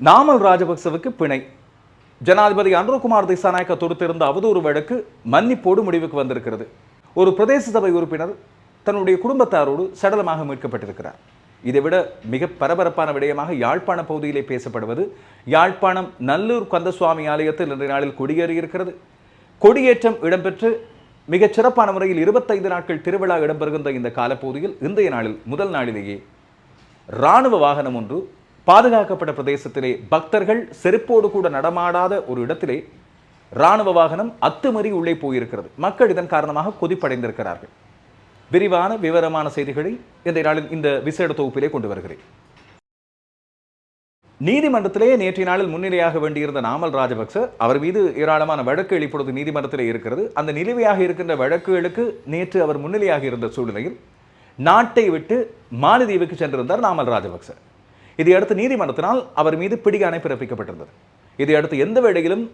நாமல் ராஜபக்சவுக்கு பிணை. ஜனாதிபதி அன்ருகுமார் திசாநாயக்க தொடுத்திருந்த அவதூறு வழக்கு மன்னிப்போடு முடிவுக்கு வந்திருக்கிறது. ஒரு பிரதேச சபை உறுப்பினர் தன்னுடைய குடும்பத்தாரோடு சடலமாக மீட்கப்பட்டிருக்கிறார். இதைவிட மிக பரபரப்பான விடயமாக யாழ்ப்பாண பகுதியிலே பேசப்படுவது யாழ்ப்பாணம் நல்லூர் கந்தசுவாமி ஆலயத்தில் இன்றைய நாளில் கொடியேறியிருக்கிறது. கொடியேற்றம் இடம்பெற்று மிகச் சிறப்பான முறையில் இருபத்தைந்து நாட்கள் திருவிழா இடம்பெறுகின்ற இந்த காலப்பகுதியில் இன்றைய நாளில் முதல் நாளிலேயே இராணுவ வாகனம் ஒன்று பாதுகாக்கப்பட்ட பிரதேசத்திலே பக்தர்கள் செருப்போடு கூட நடமாடாத ஒரு இடத்திலே இராணுவ வாகனம் அத்துமறி உள்ளே போயிருக்கிறது. மக்கள் இதன் காரணமாக கொதிப்படைந்திருக்கிறார்கள். விரிவான விவரமான செய்திகளை இந்த நாளில் இந்த விசேட தொகுப்பிலே கொண்டு வருகிறேன். நீதிமன்றத்திலே நேற்றைய நாளில் முன்னிலையாக வேண்டியிருந்த நாமல் ராஜபக்ச அவர் மீது ஏராளமான வழக்கு இப்பொழுது நீதிமன்றத்திலே இருக்கிறது. அந்த நிலுவையாக இருக்கின்ற வழக்குகளுக்கு நேற்று அவர் முன்னிலையாக இருந்த சூழ்நிலையில் நாட்டை விட்டு மாலத்தீவுக்கு சென்றிருந்தார் நாமல் ராஜபக்ச. இதையடுத்து நீதிமன்றத்தினால் அவர் மீது பிடியாணை பிறப்பிக்கப்பட்டிருந்தது. இதையடுத்து எந்த வேளையிலும்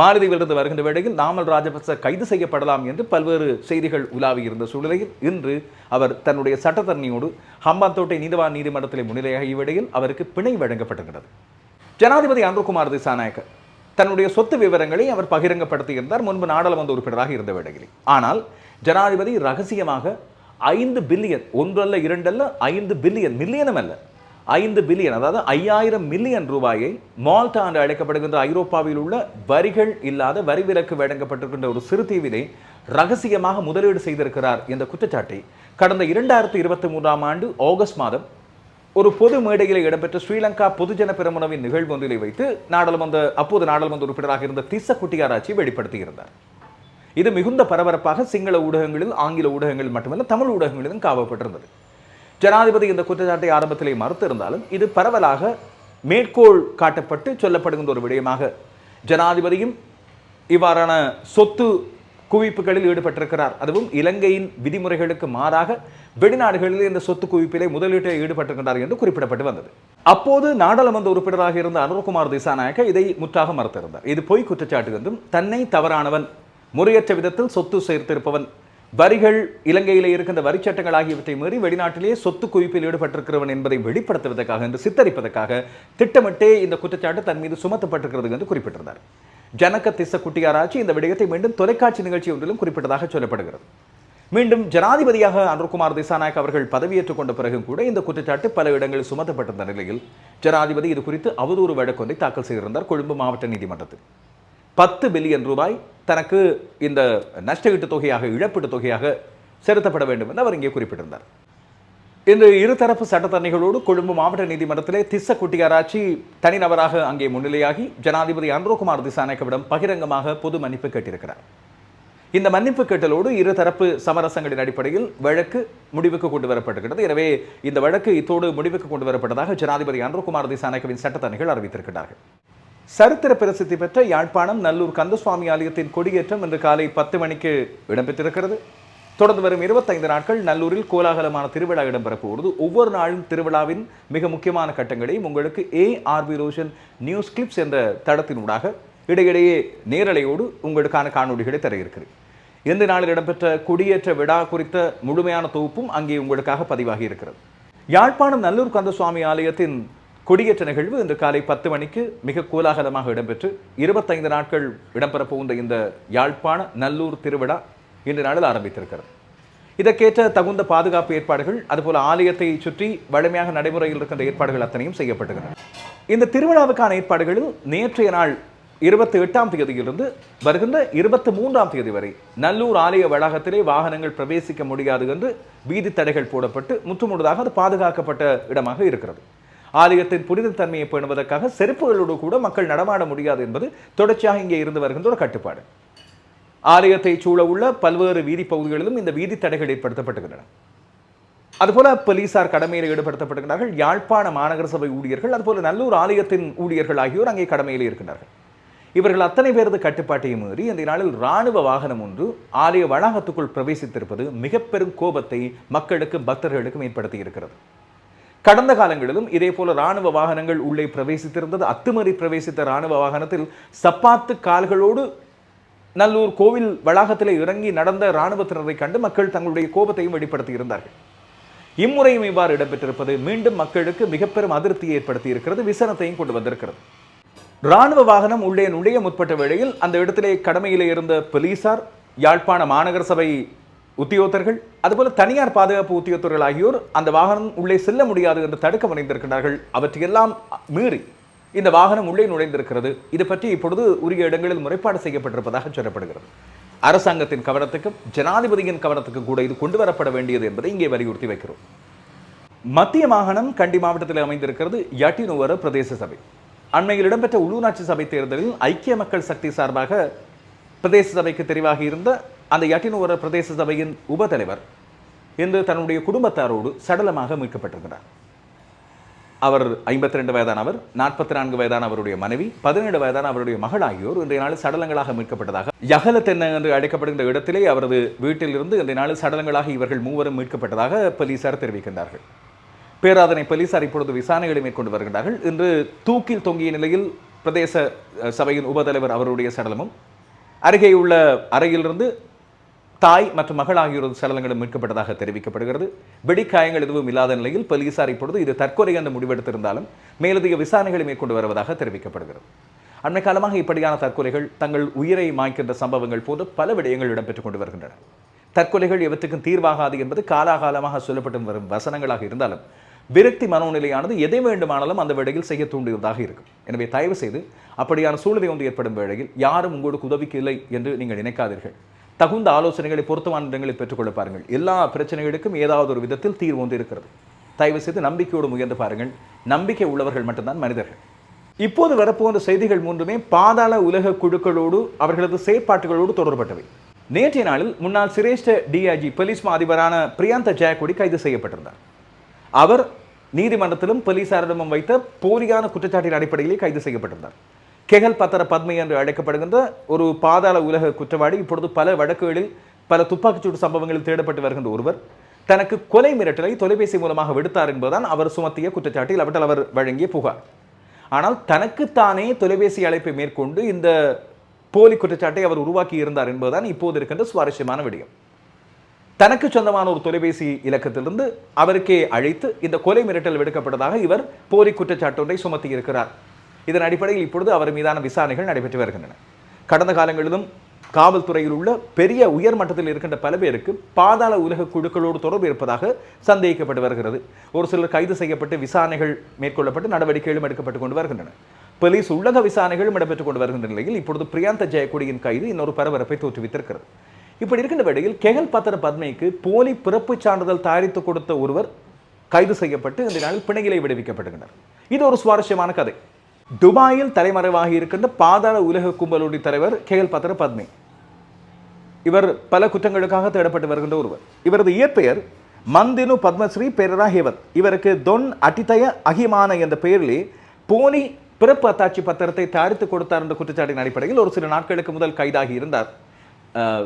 மாலதீவிலிருந்து வருகின்ற வேளையில் நாமல் ராஜபக்ச கைது செய்யப்படலாம் என்று பல்வேறு செய்திகள் உலாவி இருந்த சூழ்நிலையில் இன்று அவர் தன்னுடைய சட்டத்தரணியோடு ஹம்பாந்தோட்டை நீதிவான் நீதிமன்றத்தில் முன்னிலையாகிய வேளையில் அவருக்கு பிணை வழங்கப்பட்டிருக்கிறது. ஜனாதிபதி அன்புகுமார் திசாநாயக்கர் தன்னுடைய சொத்து விவரங்களை அவர் பகிரங்கப்படுத்தியிருந்தார் முன்பு நாடாளுமன்ற உறுப்பினராக இருந்த வேளையில். ஆனால் ஜனாதிபதி ரகசியமாக ஐந்து பில்லியன் ஒன்றல்ல இரண்டல்ல ஐந்து பில்லியன் மில்லியனும் அல்ல ஐந்து பில்லியன் அதாவது ஐயாயிரம் மில்லியன் ரூபாயை மால்டா என்று அழைக்கப்படுகின்ற ஐரோப்பாவில் உள்ள வரிகள் இல்லாத வரி விலக்கு வழங்கப்பட்டிருக்கின்ற ஒரு சிறு தீவினை ரகசியமாக முதலீடு செய்திருக்கிறார் என்ற குற்றச்சாட்டை கடந்த இரண்டாயிரத்தி இருபத்தி மூன்றாம் ஆண்டு ஆகஸ்ட் மாதம் ஒரு பொது மேடையில் இடம்பெற்ற ஸ்ரீலங்கா பொதுஜன பெருமனவின் நிகழ்வு ஒன்றிலை வைத்து நாடாளுமன்ற அப்போது நாடாளுமன்ற உறுப்பினராக இருந்த திச குட்டியாராச்சி வெளிப்படுத்தியிருந்தார். இது மிகுந்த பரபரப்பாக சிங்கள ஊடகங்களில் ஆங்கில ஊடகங்களில் மட்டுமல்ல தமிழ் ஊடகங்களிலும் காவப்பட்டிருந்தது. ஜனாதிபதி இந்த குற்றச்சாட்டை ஆரம்பத்திலே மறுத்திருந்தாலும் இது பரவலாக மேற்கோள் காட்டப்பட்டு சொல்லப்படுகின்ற ஒரு விடயமாக ஜனாதிபதியும் இவ்வாறான சொத்து குவிப்புகளில் ஈடுபட்டிருக்கிறார். அதுவும் இலங்கையின் விதிமுறைகளுக்கு மாறாக வெளிநாடுகளில் இந்த சொத்து குவிப்பிலே முதலீட்டில் ஈடுபட்டிருக்கிறார் என்று குறிப்பிடப்பட்டு வந்தது. அப்போது நாடாளுமன்ற உறுப்பினராக இருந்த அனுர்குமார் திசாநாயக்க இதை முற்றாக மறுத்திருந்தார். இது பொய் குற்றச்சாட்டு என்றும் தன்னை தவறானவன் முறையற்ற விதத்தில் சொத்து சேர்த்திருப்பவன் வரிகள் இலங்கையில் இருக்கின்ற வரி சட்டங்கள் ஆகியவற்றை மீறி வெளிநாட்டிலேயே சொத்து குவிப்பில் ஈடுபட்டிருக்கிறவன் என்பதை வெளிப்படுத்துவதற்காக என்று சித்தரிப்பதற்காக திட்டமிட்டே இந்த குற்றச்சாட்டு தன் மீது சுமத்தப்பட்டிருக்கிறது என்று குறிப்பிட்டிருந்தார். ஜனக திச குட்டியாராச்சி இந்த விடயத்தை மீண்டும் தொலைக்காட்சி நிகழ்ச்சி ஒன்றிலும் குறிப்பிட்டதாக சொல்லப்படுகிறது. மீண்டும் ஜனாதிபதியாக அனுர்குமார் திசாநாயக் அவர்கள் பதவியேற்றுக் கொண்ட பிறகும் கூட இந்த குற்றச்சாட்டு பல இடங்களில் சுமத்தப்பட்டிருந்த நிலையில் ஜனாதிபதி இது குறித்து அவதூறு வழக்கொன்றை தாக்கல் செய்திருந்தார் கொழும்பு மாவட்ட நீதிமன்றத்தில். பத்து பில்லியன் ரூபாய் தனக்கு இந்த நஷ்டஈட்டு தொகையாக இழப்பீட்டு தொகையாக செலுத்தப்பட வேண்டும் என்று அவர் இங்கே குறிப்பிட்டிருந்தார். இன்று இருதரப்பு சட்டத்தன்னைகளோடு கொழும்பு மாவட்ட நீதிமன்றத்திலே திஸ்ஸ குட்டியாராச்சி தனிநபராக அங்கே முன்னிலையாகி ஜனாதிபதி அன்ரோகுமார் திசாநாயக்கவிடம் பகிரங்கமாக பொது மன்னிப்பு கேட்டிருக்கிறார். இந்த மன்னிப்பு கேட்டலோடு இருதரப்பு சமரசங்களின் அடிப்படையில் வழக்கு முடிவுக்கு கொண்டு வரப்பட்டிருக்கிறது. எனவே இந்த வழக்கு இத்தோடு முடிவுக்கு கொண்டு வரப்பட்டதாக ஜனாதிபதி அன்ரோகுமார் திசாநாயக்கவின் சட்டத்தரணிகள் அறிவித்திருக்கிறார்கள். சரித்திர பிரசித்தி பெற்ற யாழ்ப்பாணம் நல்லூர் கந்தசுவாமி ஆலயத்தின் கொடியேற்றம் இன்று காலை பத்து மணிக்கு இடம்பெற்றிருக்கிறது. தொடர்ந்து வரும் இருபத்தைந்து நாட்கள் நல்லூரில் கோலாகலமான திருவிழா இடம்பெறப்போகிறது. ஒவ்வொரு நாளும் திருவிழாவின் மிக முக்கியமான கட்டங்களையும் உங்களுக்கு ஏ ரோஷன் நியூஸ் கிளிப்ஸ் என்ற தடத்தினூடாக இடையிடையே நேரலையோடு உங்களுக்கான காணொலிகளை தர இருக்கிறேன் எந்த நாளில் இடம்பெற்ற குடியேற்ற விழா குறித்த முழுமையான தொகுப்பும் அங்கே உங்களுக்காக பதிவாகி இருக்கிறது. யாழ்ப்பாணம் நல்லூர் கந்தசுவாமி ஆலயத்தின் கொடியேற்ற நிகழ்வு இன்று காலை பத்து மணிக்கு மிக கோலாகலமாக இடம்பெற்று இருபத்தைந்து நாட்கள் இடம்பெறப் போகின்ற இந்த யாழ்ப்பாண நல்லூர் திருவிழா இன்று நாளில் ஆரம்பித்திருக்கிறது. இதற்கேற்ற தகுந்த பாதுகாப்பு ஏற்பாடுகள் அதுபோல ஆலயத்தை சுற்றி வலிமையாக நடைமுறையில் இருக்கின்ற ஏற்பாடுகள் அத்தனையும் செய்யப்பட்டுகின்றன. இந்த திருவிழாவுக்கான ஏற்பாடுகளில் நேற்றைய நாள் இருபத்தி எட்டாம் தேதியிலிருந்து வருகின்ற இருபத்தி மூன்றாம் தேதி வரை நல்லூர் ஆலய வளாகத்திலே வாகனங்கள் பிரவேசிக்க முடியாது என்று வீதி தடைகள் போடப்பட்டு முற்றுமுழுதாக அது பாதுகாக்கப்பட்ட இடமாக இருக்கிறது. ஆலயத்தின் புனித தன்மையை பேணுவதற்காக செருப்புகளோடு கூட மக்கள் நடமாட முடியாது என்பது தொடர்ச்சியாக இங்கே இருந்து வருகின்ற ஒரு கட்டுப்பாடு. ஆலயத்தை சூழ உள்ள பல்வேறு வீதி பகுதிகளிலும் இந்த வீதி தடைகள் ஏற்படுத்தப்பட்டுகின்றன. அதுபோல போலீசார் கடமையில் ஈடுபடுத்தப்படுகிறார்கள். யாழ்ப்பாண மாநகர சபை ஊழியர்கள் அதுபோல நல்லூர் ஆலயத்தின் ஊழியர்கள் ஆகியோர் அங்கே கடமையில் இருக்கின்றார்கள். இவர்கள் அத்தனை பேரது கட்டுப்பாட்டையும் மீறி இந்த நாளில் இராணுவ வாகனம் ஒன்று ஆலய வளாகத்துக்குள் பிரவேசித்திருப்பது மிக பெரும் கோபத்தை மக்களுக்கும் பக்தர்களுக்கும் ஏற்படுத்தி இருக்கிறது கடந்த காலங்களிலும் இதே போல ராணுவ வாகனங்கள் உள்ளே பிரவேசித்திருந்தது. அத்துமறி பிரவேசித்த ராணுவ வாகனத்தில் சப்பாத்து கால்களோடு நல்லூர் கோவில் வளாகத்தில் இறங்கி நடந்த இராணுவத்தினரை கண்டு மக்கள் தங்களுடைய கோபத்தையும் வெளிப்படுத்தி இருந்தார்கள் இம்முறையும் இவ்வாறு இடம்பெற்றிருப்பது மீண்டும் மக்களுக்கு மிக பெரும் அதிருப்தியை ஏற்படுத்தி இருக்கிறது விசனத்தையும் கொண்டு வந்திருக்கிறது. ராணுவ வாகனம் உள்ளே நுழைய முற்பட்ட வேளையில் அந்த இடத்திலே கடமையிலே இருந்த போலீசார் யாழ்ப்பாண மாநகர சபை உத்தியோகத்தர்கள் அதுபோல தனியார் பாதுகாப்பு உத்தியோகத்தர்கள் ஆகியோர் அந்த வாகனம் உள்ளே செல்ல முடியாது என்று தடுக்க முனைந்திருக்கிறார்கள். அவற்றையெல்லாம் மீறி இந்த வாகனம் உள்ளே நுழைந்திருக்கிறது. இது பற்றி இப்பொழுது உரிய இடங்களில் முறைப்பாடு செய்யப்பட்டிருப்பதாக சொல்லப்படுகிறது. அரசாங்கத்தின் கவனத்துக்கும் ஜனாதிபதியின் கவனத்துக்கும் கூட இது கொண்டு வரப்பட வேண்டியது என்பதை இங்கே வலியுறுத்தி வைக்கிறோம். மத்திய மாகாணம் கண்டி மாவட்டத்தில் அமைந்திருக்கிறது யட்டினுவர பிரதேச சபை. அண்மையில் இடம்பெற்ற உள்ளூராட்சி சபை தேர்தலில் ஐக்கிய மக்கள் சக்தி சார்பாக பிரதேச சபைக்கு தெரிவாகி இருந்த அந்த யட்டினுவர பிரதேச சபையின் உபதலைவர் இன்று தன்னுடைய குடும்பத்தாரோடு சடலமாக மீட்கப்பட்டிருக்கிறார். அவர் ஐம்பத்தி ரெண்டு வயதான அவர் நாற்பத்தி நான்கு வயதான அவருடைய மனைவி பதினேழு வயதான அவருடைய மகள் ஆகியோர் இன்றைய நாள் சடலங்களாக மீட்கப்பட்டதாக யகல தென்ன என்று அழைக்கப்படுகின்ற இடத்திலே அவரது வீட்டிலிருந்து இன்றைய நாள் சடலங்களாக இவர்கள் மூவரும் மீட்கப்பட்டதாக போலீசார் தெரிவிக்கின்றார்கள். பேராதனை போலீசார் இப்பொழுது விசாரணைகளை மேற்கொண்டு வருகின்றார்கள். இன்று தூக்கில் தொங்கிய நிலையில் பிரதேச சபையின் உபதலைவர் அவருடைய சடலமும் அருகே உள்ள அறையிலிருந்து தாய் மற்றும் மகள் ஆகியோரது சடலங்களும் மீட்கப்பட்டதாக தெரிவிக்கப்படுகிறது. வெடிக்காயங்கள் எதுவும் இல்லாத நிலையில் போலீசார் இப்பொழுது இது தற்கொலை என்று முடிவெடுத்திருந்தாலும் மேலதிக விசாரணைகளை மேற்கொண்டு வருவதாக தெரிவிக்கப்படுகிறது. அண்மை காலமாக இப்படியான தற்கொலைகள் தங்கள் உயிரை மாய்க்கின்ற சம்பவங்கள் போது பல விடயங்கள் இடம்பெற்றுக் கொண்டு வருகின்றன. தற்கொலைகள் எவற்றுக்கும் தீர்வாகாது என்பது காலாகாலமாக சொல்லப்பட்டு வரும் வசனங்களாக இருந்தாலும் விரக்தி மனோநிலையானது எதை வேண்டுமானாலும் அந்த வேளையில் செய்ய தூண்டுவதாக இருக்கும். எனவே தயவு செய்து அப்படியான சூழ்நிலை ஒன்று ஏற்படும் வேளையில் யாரும் உங்களுக்கு உதவிக்கு இல்லை என்று நீங்கள் நினைக்காதீர்கள். தகுந்த ஆலோசனைகளை பொருத்தமான இடங்களில் பெற்றுக்கொள்ள பாருங்கள். எல்லா பிரச்சனைகளுக்கும் ஏதாவது ஒரு விதத்தில் தீர்வு ஒன்று இருக்கிறது. தயவு செய்து நம்பிக்கையோடு முயன்று பாருங்கள். நம்பிக்கை உள்ளவர்கள் மட்டும்தான் மனிதர்கள். இப்போது வரப்போன்ற செய்திகள் மூன்றுமே பாதாள உலக குழுக்களோடு அவர்களது செயற்பாட்டுகளோடு தொடர்பட்டவை. நேற்றைய நாளில் முன்னாள் சிரேஷ்ட டிஐஜி போலீஸ் மா அதிபரான பிரியாந்த ஜெயக்குடி கைது செய்யப்பட்டிருந்தார். அவர் நீதிமன்றத்திலும் போலீசாரிடமும் வைத்த போலியான குற்றச்சாட்டின் அடிப்படையிலே கைது செய்யப்பட்டிருந்தார். கெகல் பத்தர பத்மை என்று அழைக்கப்படுகின்ற ஒரு பாதாள உலக குற்றவாளி இப்பொழுது பல வழக்குகளில் பல துப்பாக்கிச்சூடு சம்பவங்களில் தேடப்பட்டு வருகின்ற ஒருவர். தனக்கு கொலை மிரட்டலை தொலைபேசி மூலமாக விடுத்தார் என்பதுதான் அவர் சுமத்திய குற்றச்சாட்டில் அவற்றில் அவர் வழங்கிய புகார். ஆனால் தனக்குத்தானே தொலைபேசி அழைப்பை மேற்கொண்டு இந்த போலி குற்றச்சாட்டை அவர் உருவாக்கி இருந்தார் என்பதுதான் இப்போது இருக்கின்ற சுவாரஸ்யமான விடயம். தனக்கு சொந்தமான ஒரு தொலைபேசி இலக்கத்திலிருந்து அவருக்கே அழைத்து இந்த கொலை மிரட்டல் விடுக்கப்பட்டதாக இவர் போலி குற்றச்சாட்டு ஒன்றை சுமத்தி இருக்கிறார் இதன் அடிப்படையில் இப்பொழுது அவர் மீதான விசாரணைகள் நடைபெற்று வருகின்றன. கடந்த காலங்களிலும் காவல்துறையில் உள்ள பெரிய உயர் மட்டத்தில் இருக்கின்ற பல பேருக்கு பாதாள உலக குழுக்களோடு தொடர்பு இருப்பதாக சந்தேகிக்கப்பட்டு வருகிறது. ஒரு சிலர் கைது செய்யப்பட்டு விசாரணைகள் மேற்கொள்ளப்பட்டு நடவடிக்கைகளும் எடுக்கப்பட்டு கொண்டு வருகின்றன. போலீஸ் உள்ளக விசாரணைகளும் இடம்பெற்றுக் கொண்டு வருகின்ற நிலையில் இப்பொழுது பிரியாந்த ஜெயக்குடியின் கைது இன்னொரு பரபரப்பை தோற்றுவித்திருக்கிறது. இப்படி இருக்கின்ற வேளையில் கெகல் பத்திர பத்மைக்கு போலி பிறப்புச் சான்றிதழ் தயாரித்து கொடுத்த ஒருவர் கைது செய்யப்பட்டு இந்த நாளில் பிணையிலே விடுவிக்கப்படுகின்றனர் இது ஒரு சுவாரஸ்யமான கதை. துபாயில் தலைமறைவாகி இருக்கின்ற பாதாள உலக கும்பலுடைய தலைவர் கேஎல் பத்ர பத்மி இவர் பல குற்றங்களுக்காக தேடப்பட்டு வருகின்ற ஒருவர். இவரது இயற்பெயர் மந்தினு பத்மஸ்ரீ பெரரா ஹேவத். இவருக்கு தொன் அட்டிதய அகிமான என்ற பெயரிலே போலி பிறப்பு அத்தாட்சி பத்திரத்தை தயாரித்து கொடுத்தார் என்ற குற்றச்சாட்டின் அடிப்படையில் ஒரு சில நாட்களுக்கு முதல் கைதாகி இருந்தார்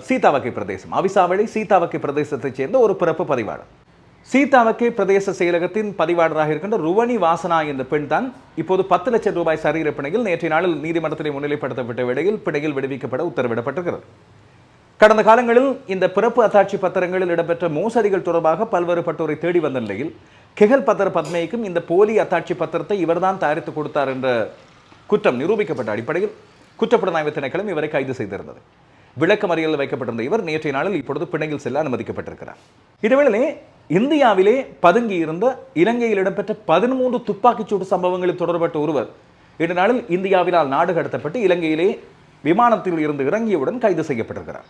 சீதாவக்கை பிரதேசம். அவிசாவளி சீதாவக்கை பிரதேசத்தைச் சேர்ந்த ஒரு பிறப்பு பதிவாளர். சீதாவுக்கு பிரதேச செயலகத்தின் பதிவாளராக இருக்கின்ற ருவணி வாசனா என்ற பெண் தான் இப்போது பத்து லட்சம் ரூபாய் சரீர பிணையில் நேற்றைய நாளில் நீதிமன்றத்தில் முன்னிலைப்படுத்தப்பட்ட வேளையில் பிணையில் விடுவிக்கப்பட உத்தரவிடப்பட்டிருக்கிறது. கடந்த காலங்களில் இந்த பிறப்பு அத்தாட்சி பத்திரங்களில் இடம்பெற்ற மோசடிகள் தொடர்பாக பல்வேறுபட்டோரை தேடி வந்த நிலையில் கெகல் பத்திர பத்மேக்கும் இந்த போலி அத்தாட்சி பத்திரத்தை இவர்தான் தயாரித்து கொடுத்தார் என்ற குற்றம் நிரூபிக்கப்பட்ட அடிப்படையில் குற்றப்புலனாய்வு திணைக்களம் இவரை கைது செய்திருந்தது. விளக்கமறியலில் வைக்கப்பட்டிருந்த இவர் நேற்றைய நாளில் இப்பொழுது பிணையில் செல்ல அனுமதிக்கப்பட்டிருக்கிறார். இதுவேளை இந்தியாவிலே பதுங்கி இருந்த இலங்கையில் இடம்பெற்ற பதிமூன்று துப்பாக்கிச்சூடு சம்பவங்களில் தொடர்பட்ட ஒருவர் இதனால் இந்தியாவினால் நாடு கடத்தப்பட்டு இலங்கையிலே விமானத்தில் இருந்து இறங்கியவுடன் கைது செய்யப்பட்டிருக்கிறார்.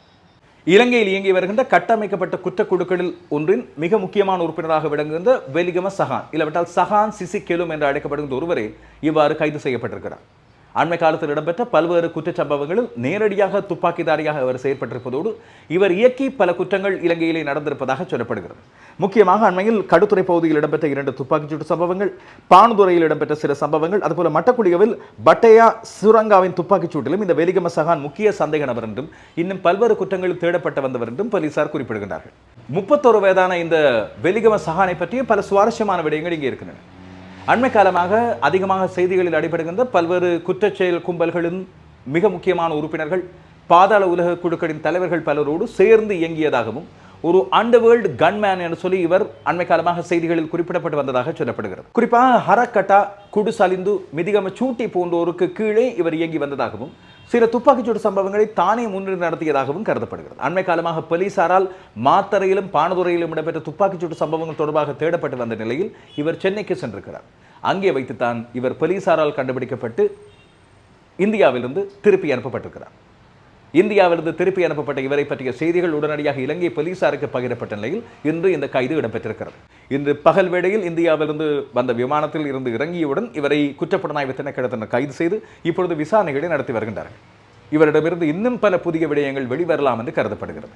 இலங்கையில் இயங்கி வருகின்ற கட்டமைக்கப்பட்ட குற்றக்குழுக்களில் ஒன்றின் மிக முக்கியமான உறுப்பினராக விளங்குகின்ற வெலிகம சஹான் இல்லவிட்டால் சஹான் சிசி கெலும் என்று அழைக்கப்படுகின்ற ஒருவரே இவ்வாறு கைது செய்யப்பட்டிருக்கிறார். அண்மை காலத்தில் இடம்பெற்ற பல்வேறு குற்றச் சம்பவங்களில் நேரடியாக துப்பாக்கிதாரியாக அவர் செயற்பட்டிருப்பதோடு இவர் இயக்கி பல குற்றங்கள் இலங்கையிலே நடந்திருப்பதாக சொல்லப்படுகிறது. முக்கியமாக அண்மையில் கடுத்துறை பகுதியில் இடம்பெற்ற இரண்டு துப்பாக்கிச்சூடு சம்பவங்கள் பானுதுறையில் இடம்பெற்ற சில சம்பவங்கள் அதுபோல மட்டக்குடியவில் பட்டையா சுரங்காவின் துப்பாக்கிச்சூட்டிலும் இந்த வெலிகம சகான் முக்கிய சந்தேக நபர் என்றும் இன்னும் பல்வேறு குற்றங்களில் தேடப்பட்டு வந்தவர் என்றும் போலீசார் குறிப்பிடுகின்றார்கள். முப்பத்தொரு வயதான இந்த வெலிகம சகானை பற்றிய பல சுவாரஸ்யமான விடயங்கள் இங்கே இருக்கின்றன. அண்மை காலமாக அதிகமாக செய்திகளில் அடிபடுகின்ற பல்வேறு குற்றச்செயல் கும்பல்களின் மிக முக்கியமான உறுப்பினர்கள் பாதாள உலக குழுக்களின் தலைவர்கள் பலரோடு சேர்ந்து இயங்கியதாகவும் ஒரு அண்டர்வேர்ல்டு கன்மேன் என்று சொல்லி இவர் அண்மை காலமாக செய்திகளில் குறிப்பிடப்பட்டு வந்ததாக சொல்லப்படுகிறது. குறிப்பாக ஹரக்கட்டா குடுசலிந்து மிதிகம சூட்டி போன்றோருக்கு கீழே இவர் இயங்கி வந்ததாகவும் சில துப்பாக்கிச்சூடு சம்பவங்களை தானே முன்னின்று நடத்தியதாகவும் கருதப்படுகிறது. அண்மை காலமாக போலீசாரால் மாத்தறையிலும் பானதுறையிலும் இடம்பெற்ற துப்பாக்கிச்சூடு சம்பவங்கள் தொடர்பாக தேடப்பட்டு வந்த நிலையில் இவர் சென்னைக்கு சென்றிருக்கிறார். அங்கே வைத்துத்தான் இவர் போலீசாரால் கண்டுபிடிக்கப்பட்டு இந்தியாவிலிருந்து திருப்பி அனுப்பப்பட்டிருக்கிறார். இந்தியாவிலிருந்து திருப்பி அனுப்பப்பட்ட இவரை பற்றிய செய்திகள் உடனடியாக இலங்கை போலீசாருக்கு பகிரப்பட்ட நிலையில் இன்று இந்த கைது இடம்பெற்றிருக்கிறது. இன்று பகல் வேளையில் இந்தியாவிலிருந்து வந்த விமானத்தில் இருந்து இறங்கியவுடன் இவரை குற்றப்புலனாய்வு திணைக்களத்தினர் கைது செய்து இப்பொழுது விசாரணைகளை நடத்தி வருகின்றார்கள். இவரிடமிருந்து இன்னும் பல புதிய விடயங்கள் வெளிவரலாம் என்று கருதப்படுகிறது.